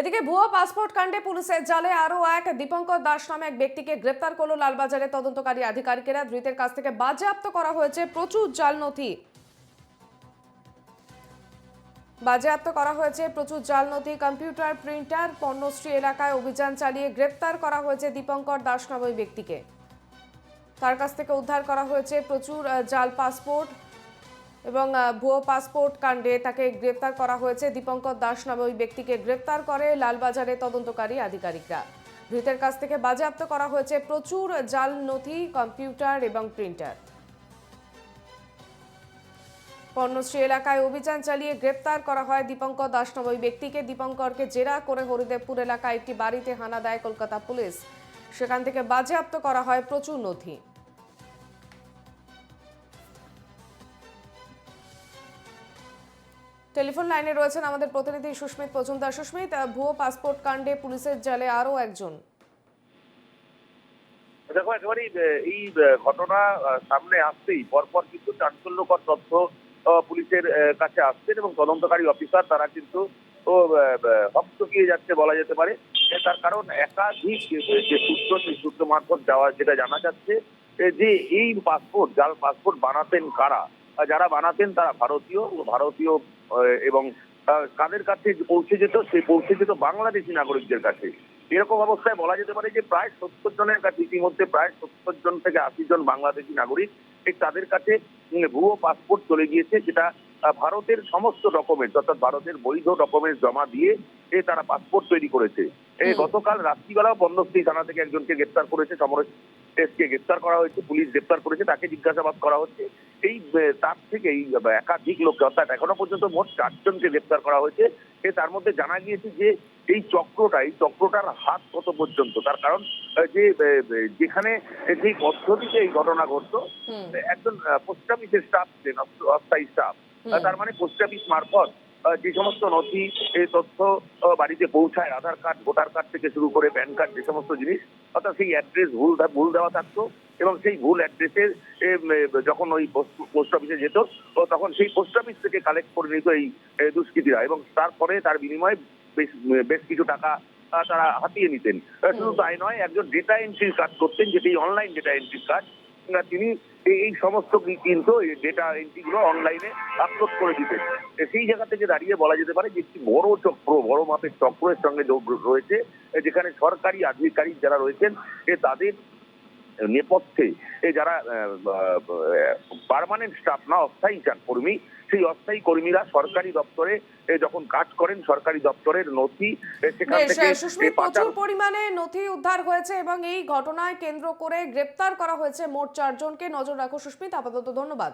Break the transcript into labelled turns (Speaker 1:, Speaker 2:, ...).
Speaker 1: এদিকে ভুয়ো পাসপোর্ট কাণ্ডে পুলিশের জালে আরও এক দীপঙ্কর দাস নামে এক ব্যক্তিকে গ্রেপ্তার করল লালবাজারে তদন্তকারী আধিকারিকেরা। ধৃতের কাছ থেকে বাজেয়াপ্ত করা হয়েছে প্রচুর জাল নথি বাজেয়াপ্ত করা হয়েছে প্রচুর জাল নথি কম্পিউটার, প্রিন্টার, পণ্যশ্রী এলাকায় অভিযান চালিয়ে গ্রেপ্তার করা হয়েছে দীপঙ্কর দাস নামে ব্যক্তিকে। তার কাছ থেকে উদ্ধার করা হয়েছে প্রচুর জাল পাসপোর্ট। এবং ভুয়ো পাসপোর্ট কাণ্ডে তাকে গ্রেপ্তার করা হয়েছে। দীপঙ্কর দাস নামে ওই ব্যক্তিকে গ্রেপ্তার করে লালবাজারে তদন্তকারী আধিকারিকরা। ধৃতের কাছ থেকে বাজেয়াপ্ত করা হয়েছে প্রচুর জাল, নথি, কম্পিউটার এবং প্রিন্টার। পর্ণশ্রী এলাকায় অভিযান চালিয়ে গ্রেপ্তার করা হয় দীপঙ্কর দাস নামে ওই ব্যক্তিকে। দীপঙ্করকে জেরা করে হরিদেবপুর এলাকায় একটি বাড়িতে হানা দেয় কলকাতা পুলিশ। সেখান থেকে বাজেয়াপ্ত করা হয় প্রচুর নথি। টেলিফোন লাইনে রয়েছেন আমাদের প্রতিনিধি সুস্মিত মজুমদার। সুস্মিত ভুয়ো পাসপোর্ট কাণ্ডে পুলিশের জালে আরও একজন।
Speaker 2: দেখো একেবারেই আহ, এই ঘটনা সামনে আসতেই পরপর কিন্তু চাঞ্চল্যকর তথ্য পুলিশের কাছে আসছেন এবং তদন্তকারী অফিসার তারা কিন্তু ও হস্তকিয়ে যাচ্ছে বলা যেতে পারে। তার কারণ একাধিক যে সূত্র সেই সূত্র মারফত যাওয়া যেটা জানা যাচ্ছে যে এই পাসপোর্ট জাল পাসপোর্ট বানাতেন কারা? যারা বানাতেন তারা ভারতীয় ভারতীয় এবং কাদের কাছে পৌঁছে যেত সেই পৌঁছে যেত বাংলাদেশি নাগরিকদের কাছে। এরকম অবস্থায় বলা যেতে পারে যে প্রায় সত্তর জনের কাছে ইতিমধ্যে প্রায় সত্তর জন থেকে আশি জন বাংলাদেশি নাগরিক তাদের কাছে ভুয়ো পাসপোর্ট চলে গিয়েছে যেটা ভারতের সমস্ত ডকুমেন্টস অর্থাৎ ভারতের বৈধ ডকুমেন্টস জমা দিয়ে এ তারা পাসপোর্ট তৈরি করেছে। এই গতকাল রাত্রিবেলাও বন্দশ্রী থানা থেকে একজনকে গ্রেপ্তার করেছে সমরেশ টেস্টকে গ্রেপ্তার করা হয়েছে পুলিশ গ্রেপ্তার করেছে তাকে জিজ্ঞাসাবাদ করা হচ্ছে। এই তার থেকে এই একাধিক লোককে অর্থাৎ এখনও পর্যন্ত মোট চারজনকে গ্রেপ্তার করা হয়েছে। এ তার মধ্যে জানা গিয়েছে যে এই চক্রটা এই চক্রটার হাত কত পর্যন্ত? তার কারণ যে যেখানে যেই পদ্ধতিতে এই ঘটনা ঘটতো একজন পোস্ট অফিসের স্টাফ ছিলেন অস্থায়ী স্টাফ তার মানে পোস্ট অফিস মারফত যে সমস্ত নথি এই তথ্য বাড়িতে পৌঁছায় আধার কার্ড ভোটার কার্ড থেকে শুরু করে প্যান কার্ড যে সমস্ত জিনিস অর্থাৎ সেই অ্যাড্রেস ভুল ভুল দেওয়া থাকতো এবং সেই ভুল অ্যাড্রেসে যখন ওই পোস্ট অফিসে যেত তখন সেই পোস্ট অফিস থেকে কালেক্ট করে নিত এই দুষ্কৃতীরা এবং তারপরে তার বিনিময়ে বেশ বেশ কিছু টাকা তারা হাতিয়ে নিতেন। শুধু তাই নয় একজন ডেটা এন্ট্রির কাজ করতেন যেটি অনলাইন ডেটা এন্ট্রির কাজ না, তিনি এই- সমস্ত কিন্তু ডেটা এন্ট্রিগুলো অনলাইনে আপলোড করে দিতেন। সেই জায়গা থেকে দাঁড়িয়ে বলা যেতে পারে যে একটি বড় চক্র বড় মাপের চক্রের সঙ্গে যোগ রয়েছে যেখানে সরকারি আধিকারিক যারা রয়েছেন এ তাদের নেপথ্যে। এই যারা পারমানেন্ট স্টাফ না অস্থায়ী চান কর্মী সেই অস্থায়ী কর্মীরা সরকারি দপ্তরে যখন কাজ করেন সরকারি দপ্তরের নথি সেখান থেকে
Speaker 1: সুস্মিত প্রচুর পরিমাণে নথি উদ্ধার হয়েছে এবং এই ঘটনায় কেন্দ্র করে গ্রেপ্তার করা হয়েছে মোট চারজনকে। নজর রাখো সুস্মিত আপাতত ধন্যবাদ।